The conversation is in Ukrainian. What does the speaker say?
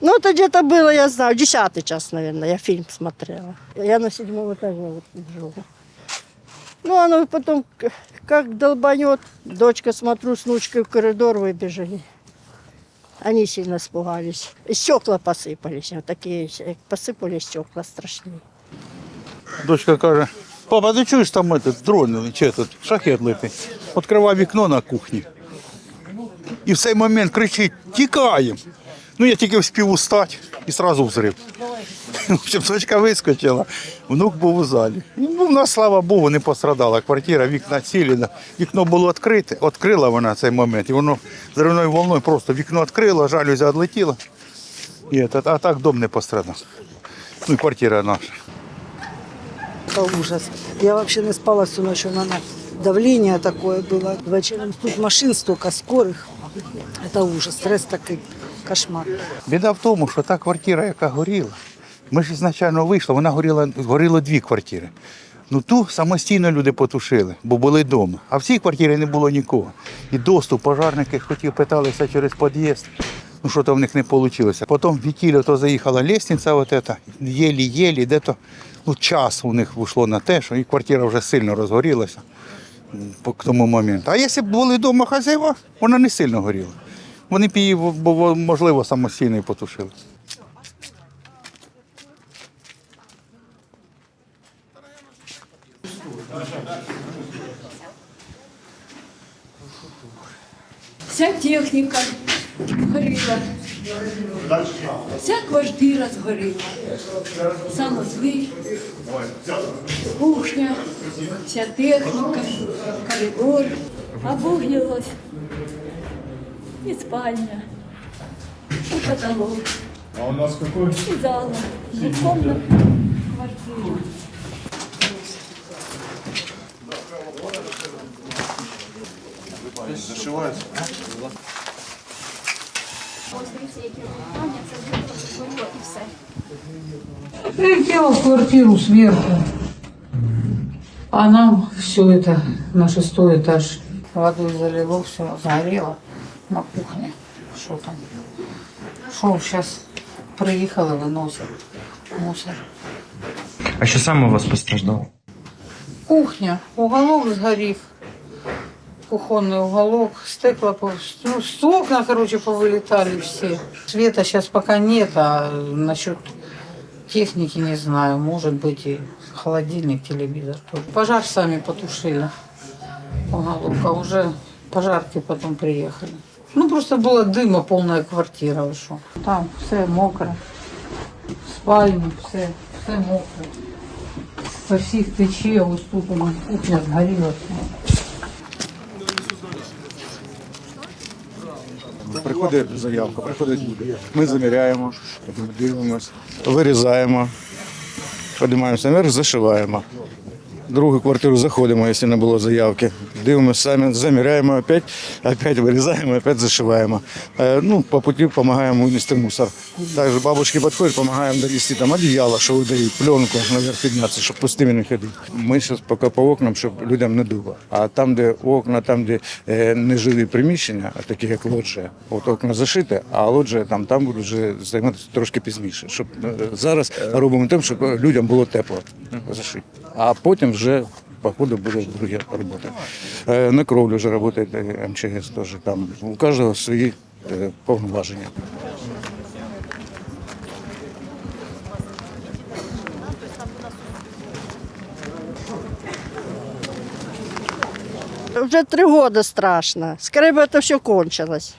Ну, это где-то было, я знаю, десятый час, наверное, я фильм смотрела. Я на седьмом этаже вот живу. Ну, оно потом к- как долбанет. Дочка, смотрю, с внучкой в коридор выбежали. Они сильно испугались. И стекла посыпались. Вот такие э, посыпались стекла страшные. Дочка каже, папа, ти чуєш там этот, дрон чи этот, шахет летить? Відкриває вікно на кухні. І в цей момент кричить, тікаємо. Ну, я тільки вспів устати і одразу взрив. В общем, дочка вискочила, внук був у залі. Ну, в нас, слава Богу, не пострадала квартира, вікна цілі. да. Вікно було відкрите, відкрила вона цей момент. І воно зривною волною просто вікно відкрило, жалюзя відлетіла. І, этот, а так дом не пострадав. Ну і квартира наша. Это ужас. Я вообще не спала всю ночь, у меня давление такое было. Вечером тут машин столько, скорых. Это ужас, стресс такой, кошмар. Біда в тому, що та квартира, яка горіла, ми ж ізначально вийшли, вона горіла, горіло дві квартири. Ну ту самостійно люди потушили, бо були вдома. А в цій квартирі не було нікого. І доступ пожарники хотів питалися через під'їзд. Ну що то в них не вийшло. Потім в вітілю то заїхала лестниця, от ета, єлі-єлі, де то ну, час у них вийшло на те, що і квартира вже сильно розгорілася к тому моменту. А якщо б були вдома хазяїва, вона не сильно горіла. Вони б її, можливо, самостійно і потушили. Вся техніка горіла. Вся квартира згоріла. Санузли, кухня, вся техніка, коридор. Обуглилось. І спальня, і потолок, А у нас какой? і зала, двухкомнатная квартира. Прилетела в квартиру сверху. А нам все это на шестой этаж. Водой залило, все сгорело на кухне. Что там? Шел сейчас, приехал и выносит мусор. А що саме у вас постраждало? Кухня, уголок сгорев. Кухонный уголок, стекла, по- ну, с окна, короче, повылетали все. Света сейчас пока нет, а насчет техники не знаю. Может быть и холодильник, телевизор тоже. Пожар сами потушили. Уголок, а уже пожарки потом приехали. Ну, просто было дыма, полная квартира ушла. Там все мокро. Спальня, все, все мокро. Со всіх тече, ось тут у нас кухня згоріла. все. Приходить заявка, приходить. Ми заміряємо, дивимось, вирізаємо, піднімаємося наверх, зашиваємо. Другу квартиру заходимо, якщо не було заявки. Дивимося самі, заміряємо опять, опять вирізаємо, опять зашиваємо. Е, Ну, по путі допомагаємо винести мусор. Також бабушки підходять, допомагаємо донести там одіяло, що видають, пленку наверх піднятися, щоб пустими не ходити. Ми зараз поки по окнам, щоб людям не дуло. А там, де окна, там, де е, нежилі приміщення, такі як лоджія, от окна зашиті, а лоджія там, там будуть вже займатися трошки пізніше. Щоб е, зараз робимо тим, щоб людям було тепло зашити. А потім вже по ходу буде друга робота. Е, На кровлю вже працює е, МЧС теж. Там у кожного свої е, повноваження. Уже три года страшно. Скорее бы это все кончилось.